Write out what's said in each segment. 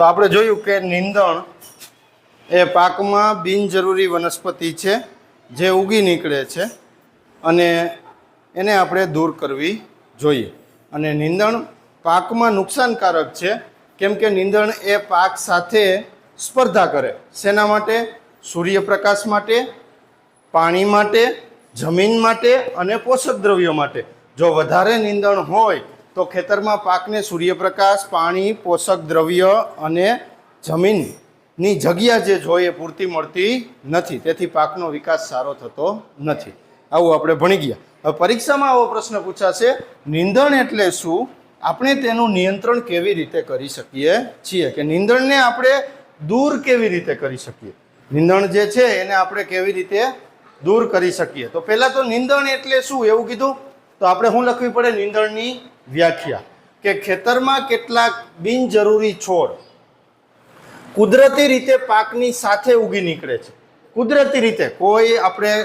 તો આપણે જોયું કે નીંદણ એ પાકમાં બિનજરૂરી વનસ્પતિ છે, જે ઉગી નીકળે છે અને એને આપણે દૂર કરવી જોઈએ. અને નીંદણ પાકમાં નુકસાનકારક છે, કેમ કે નીંદણ એ પાક સાથે સ્પર્ધા કરે. શેના માટે? સૂર્યપ્રકાશ માટે, પાણી માટે, જમીન માટે અને પોષક દ્રવ્યો માટે. જો વધારે નીંદણ હોય તો ખેતરમાં પાકને સૂર્યપ્રકાશ, પાણી, પોષક દ્રવ્ય અને જમીનની જગ્યા જે જોઈએ પૂરતી મળતી નથી. તેથી પાકનો વિકાસ સારો થતો નથી. આવું આપણે ભણી ગયા. હવે પરીક્ષામાં આવો પ્રશ્ન પૂછાશે, નીંદણ એટલે શું? આપણે તેનું નિયંત્રણ કેવી રીતે કરી શકીએ છીએ? કે નીંદણને આપણે દૂર કેવી રીતે કરી શકીએ? નીંદણ જે છે એને આપણે કેવી રીતે દૂર કરી શકીએ? તો પહેલાં તો નીંદણ એટલે શું? એવું કીધું? તો આપણે શું લખવી પડે? નીંદણની વ્યાખ્યા કે ખેતરમાં કેટલાક બિનજરૂરી છોડ કુદરતી રીતે પાકની સાથે ઉગી નીકળે છે. કુદરતી રીતે કોઈ આપણે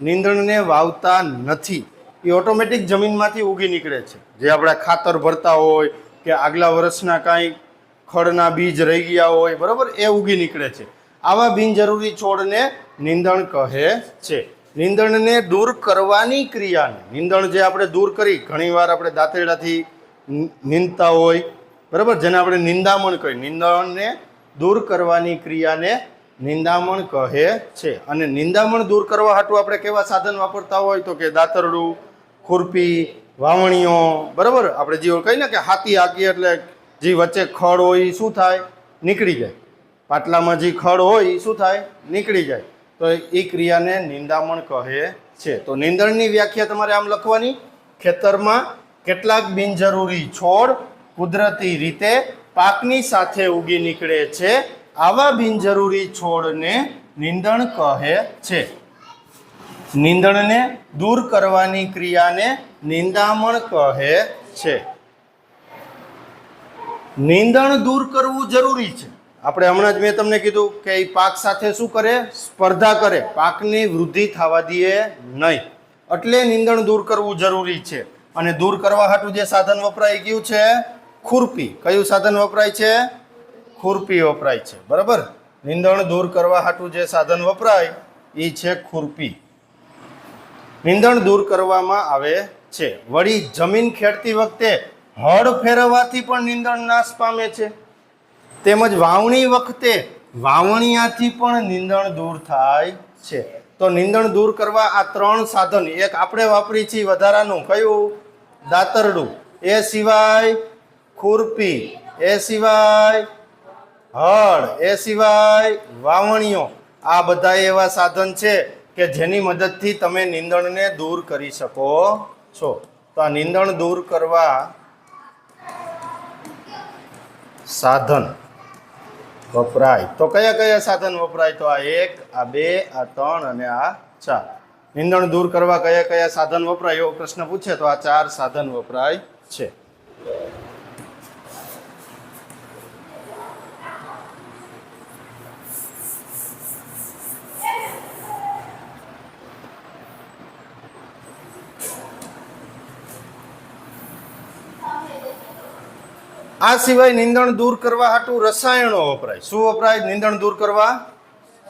નીંદણને વાવતા નથી. એ ઓટોમેટિક જમીનમાંથી ઉગી નીકળે છે. જે આપણે ખાતર ભરતા હોય કે આગલા વર્ષના કાંઈ ખડના બીજ રહી ગયા હોય, બરાબર, એ ઉગી નીકળે છે. આવા બિનજરૂરી છોડને નીંદણ કહે છે. નીંદણને દૂર કરવાની ક્રિયાને. નીંદણ જે આપણે દૂર કરી, ઘણીવાર આપણે દાંતરડાથી નીંદતા હોય, બરાબર? જેને આપણે નિંદામણ કહીએ. નિંદણને દૂર કરવાની ક્રિયાને નિંદામણ કહે છે. અને નિંદામણ દૂર કરવા હાટું આપણે કેવા સાધન વાપરતા હોય તો કે દાતરડું, ખુરપી, વાવણીઓ, બરાબર? આપણે જે કહીએ ને કે હાથી હાકી એટલે જે વચ્ચે ખડ હોય એ શું થાય? નીકળી જાય. પાટલામાં જે ખડ હોય એ શું થાય? નીકળી જાય. તો એ ક્રિયાને નિંદામણ કહે છે. તો નિંદણની વ્યાખ્યા તમારે આમ લખવાની. ખેતરમાં કેટલાક બિનજરૂરી છોડ કુદરતી રીતે પાકની સાથે ઉગી નીકળે છે. આવા બિનજરૂરી છોડને નિંદણ કહે છે. નિંદણને દૂર કરવાની ક્રિયાને નિંદામણ કહે છે. નિંદણ દૂર કરવું જરૂરી છે. આપણે હમણાં જ મેં તમને કીધું કે એ પાક સાથે શું કરે? સ્પર્ધા કરે. પાકની વૃદ્ધિ થવા દે નહીં. એટલે નિંદણ દૂર કરવું જરૂરી છે. અને દૂર કરવા હાટું જે સાધન વપરાય ગયું છે, ખુરપી. કયું સાધન વપરાય છે? ખુરપી વપરાય છે. બરાબર? નિંદણ દૂર કરવા હાટું જે સાધન વપરાય એ છે ખુરપી. નીંદણ દૂર કરવામાં આવે છે. વળી જમીન ખેડતી વખતે હળ ફેરવવાથી પણ નીંદણ નાશ પામે છે. તેમજ વાવણી વખતે વાવણિયાથી પણ નીંદણ દૂર થાય છે. તો નીંદણ દૂર કરવા આ ત્રણ સાધન, એક આપણે વાપરી છીએ વધારાનું, કયું? દાતરડું. એ સિવાય ખુરપી, એ સિવાય હળ, એ સિવાય વાવણીઓ. આ બધા એવા સાધન છે કે જેની મદદથી તમે નીંદણને દૂર કરી શકો છો. તો આ નીંદણ દૂર કરવા સાધન. વપરાય. તો કયા કયા સાધન વપરાય? તો આ એક, આ બે, આ ત્રણ અને આ ચાર. નિંદણ દૂર કરવા કયા કયા સાધન વપરાય? એવો પ્રશ્ન પૂછે તો આ ચાર સાધન વપરાય છે. આ સિવાય નીંદણ દૂર કરવા હાટુ રસાયણો વપરાય. શું વપરાય? નીંદણ દૂર કરવા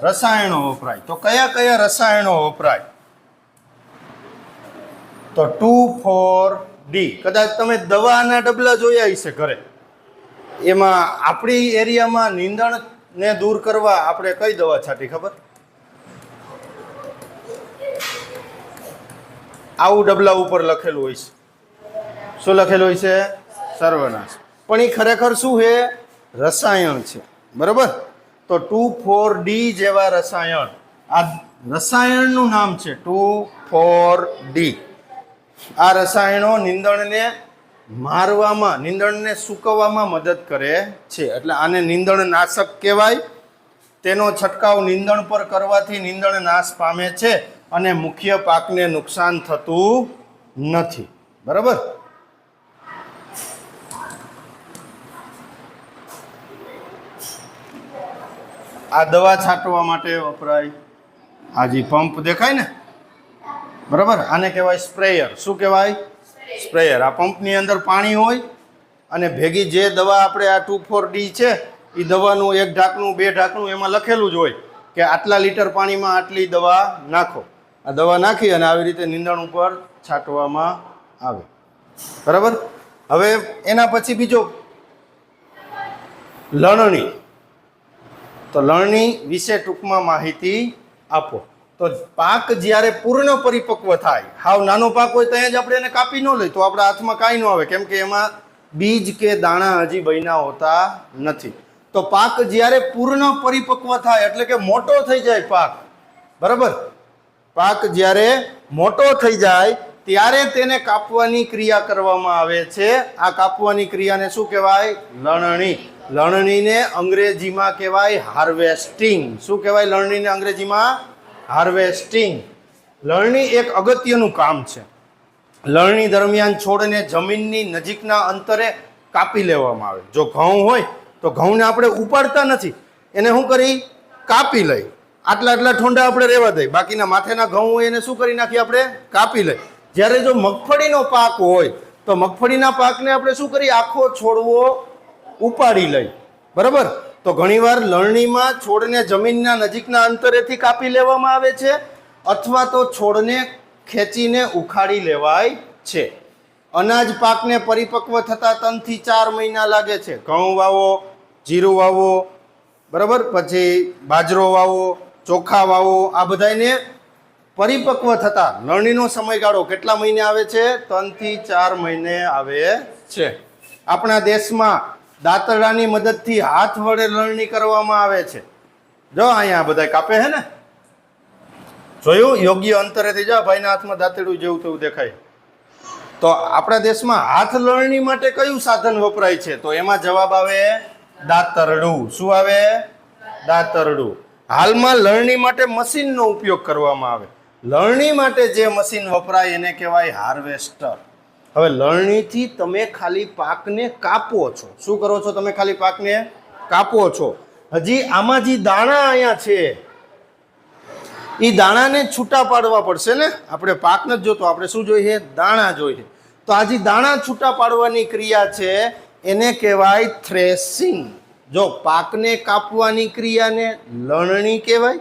રસાયણો વપરાય. તો કયા કયા રસાયણો વપરાય? તો ટુ ફોર ડી. કદાચ તમે દવાના ડબલા જોયા હશે ઘરે. એમાં આપણી એરિયામાં નીંદણને દૂર કરવા આપણે કઈ દવા છાંટી ખબર? આવું ડબલા ઉપર લખેલું હોય છે. શું લખેલું હોય છે? સર્વનાશ. પણ એ ખરેખર શું છે? રસાયણ છે. બરાબર? તો ટુ ફોર ડી જેવા રસાયણ. આ રસાયણનું નામ છે. Two four D. આ રસાયણો નીંદણને મારવામાં, નીંદણને સૂકવવામાં મદદ કરે છે. એટલે આને નીંદણ નાશક કહેવાય. તેનો છંટકાવ નીંદણ પર કરવાથી નીંદણ નાશ પામે છે અને મુખ્ય પાકને નુકસાન થતું નથી. બરાબર? આ દવા છાંટવા માટે વપરાય. આ જે પંપ દેખાય ને? બરાબર? આને કહેવાય સ્પ્રેયર. શું કહેવાય? સ્પ્રેયર. આ પંપની અંદર પાણી હોય અને ભેગી જે દવા આપણે આ ટુ ફોર ડી છે એ દવાનું એક ઢાંકણું, બે ઢાંકણું એમાં લખેલું જ હોય કે આટલા લીટર પાણીમાં આટલી દવા નાખો. આ દવા નાખી અને આવી રીતે નીંદણ ઉપર છાંટવામાં આવે. બરાબર? હવે એના પછી બીજો લણણી. તો લણણી વિશે ટૂંકમાં માહિતી આપો. તો પાક જ્યારે પૂર્ણ પરિપક્વ થાય, હાવ નાનો પાક હોય ત્યાં જ આપણે એને કાપી ન લઈ તો આપણા હાથમાં કાંઈ ન આવે, કેમ કે એમાં બીજ કે દાણા હજી બન્યા હોતા નથી. તો પાક જ્યારે પૂર્ણ પરિપક્વ થાય, એટલે કે મોટો થઈ જાય પાક, બરાબર? પાક જ્યારે મોટો થઈ જાય, ત્યારે તેને કાપવાની ક્રિયા કરવામાં આવે છે. આ કાપવાની ક્રિયાને શું કહેવાય? લણણી. લણણીને અંગ્રેજીમાં કહેવાય હાર્વેસ્ટિંગ. શું કહેવાય લણણીને અંગ્રેજીમાં? હાર્વેસ્ટિંગ. લણણી એક અગત્યનું કામ છે. લણણી દરમિયાન છોડને જમીનની નજીકના અંતરે કાપી લેવામાં આવે. જો ઘઉં હોય, તો ઘઉંને આપણે ઉપાડતા નથી. એને શું કરી? કાપી લઈ. આટલા આટલા ઠોંડા આપણે રહેવા દઈએ. બાકીના માથેના ઘઉં હોય એને શું કરી નાખીએ આપણે? કાપી લઈ. જ્યારે જો મગફળીનો પાક હોય, તો મગફળીના પાકને આપણે શું કરીએ આખો છોડવો ઉપાડી લઈ. બરાબર? તો ઘણીવાર લણણીમાં છોડને જમીનના નજીકના અંતરેથી કાપી લેવામાં આવે છે, અથવા તો છોડને ખેંચીને ઉખાડી લેવાય છે. અનાજ પાકને પરિપક્વ થતાં ત્રણથી ચાર મહિના લાગે છે. ઘઉં વાવો, જીરું વાવો, બરાબર? પછી બાજરો વાવો, ચોખા વાવો, આ બધાને પરિપક્વ થતા લણણીનો સમયગાળો કેટલા મહિને આવે છે? ત્રણથી ચાર મહિને આવે છે. આપણા દેશમાં દાંતરડાની મદદથી હાથ વડે લણણી કરવામાં આવે છે. જો અહીંયા બધા કાપે છે ને? જોયું? યોગ્ય અંતરેથી જા, ભાઈના હાથમાં દાંતરડું જેવું તેવું દેખાય. તો આપણા દેશમાં હાથ લણણી માટે કયું સાધન વપરાય છે? તો એમાં જવાબ આવે દાંતરડું. શું આવે? દાંતરડું. હાલમાં લણણી માટે મશીનનો ઉપયોગ કરવામાં આવે. લણણી માટે જે મશીન વપરાય એને કહેવાય હાર્વેસ્ટર. હવે લણણીથી તમે ખાલી પાકને કાપો છો. શું કરો છો તમે ખાલી પાકને? કાપો છો. હજી આમાં જે દાણા અહીંયા છે એ દાણાને છૂટા પાડવા પડશે ને? આપણે પાક નથી જોતો, આપણે શું જોઈએ? દાણા જોઈએ. તો આ જે દાણા છૂટા પાડવાની ક્રિયા છે, એને કહેવાય થ્રેસિંગ. જો પાકને કાપવાની ક્રિયાને લણણી કહેવાય,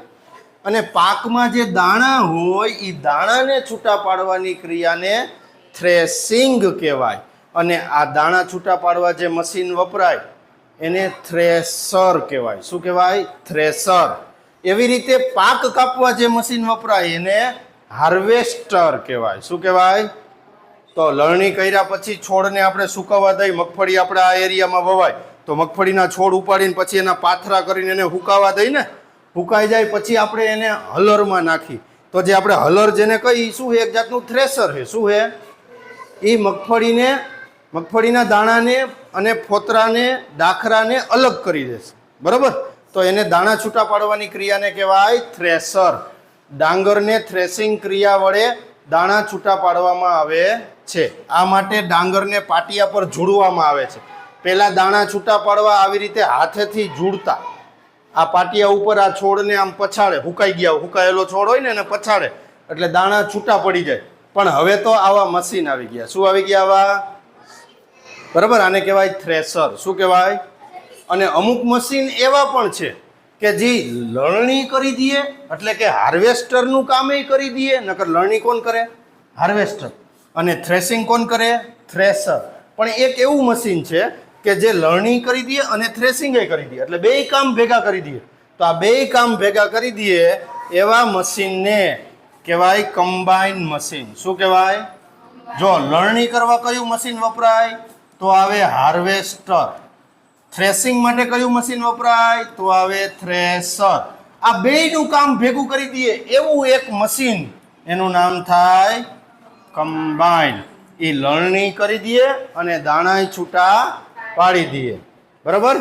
અને પાકમાં જે દાણા હોય એ દાણાને છૂટા પાડવાની ક્રિયાને થ્રેસિંગ કહેવાય. અને આ દાણા છૂટા પાડવા જે મશીન વપરાય, એને થ્રેસર કહેવાય. શું કહેવાય? થ્રેસર. એવી રીતે પાક કાપવા જે મશીન વપરાય, એને હાર્વેસ્ટર કહેવાય. શું કહેવાય? તો લણણી કર્યા પછી છોડને આપણે સુકાવવા દઈ, મગફળી આપણે આ એરિયામાં વવાય. તો મગફળીના છોડ ઉપાડીને પછી એના પાથરા કરીને એને હુકાવા દઈ ને, હુકાઈ જાય પછી આપણે એને હલરમાં નાખી. તો જે આપણે હલર જેને કહી શું છે એક જાતનું થ્રેસર છે શું છે એ મગફળીને, મગફળીના દાણાને અને ફોતરાને, ડાખરાને અલગ કરી દેશે. બરાબર? તો એને દાણા છૂટા પાડવાની ક્રિયાને કહેવાય થ્રેસર. ડાંગરને થ્રેસિંગ ક્રિયા વડે દાણા છૂટા પાડવામાં આવે છે. આ માટે ડાંગરને પાટિયા પર જોડવામાં આવે છે. પહેલાં દાણા છૂટા પાડવા આવી રીતે હાથેથી જોડતા આ પાટિયા ઉપર આ છોડને આમ પછાડે. હુકાઈ ગયા, હુકાયેલો છોડ હોય ને એને પછાડે. એટલે દાણા છૂટા પડી જાય. પણ હવે તો આવા મશીન આવી ગયા. શું આવી ગયા આવા? બરાબર? આને કહેવાય થ્રેસર શું કહેવાય? અને અમુક મશીન એવા પણ છે કે જે લણણી કરી દઈએ, એટલે કે હાર્વેસ્ટરનું કામ કરી દઈએ, નકર લણણી કોણ કરે? હાર્વેસ્ટર અને થ્રેસિંગ કોણ કરે? થ્રેસર પણ એક એવું મશીન છે કે જે લણણી કરી દઈએ અને થ્રેસિંગ કરી દઈએ. એટલે બેય કામ ભેગા કરી દઈએ. તો આ બેય કામ ભેગા કરી દઈએ એવા મશીનને કહેવાય કમ્બાઈન મશીન શું કહેવાય? જો લણણી કરવા કયું મશીન વપરાય, તો આવે હાર્વેસ્ટર. થ્રેસિંગ માટે કયું મશીન વપરાય, તો આવે થ્રેસર આ બેયનું કામ ભેગું કરી દઈએ, એવું એક મશીન એનું નામ થાય કમ્બાઈન એ લણણી કરી દઈએ અને દાણા છૂટા પાડી દઈએ. બરાબર?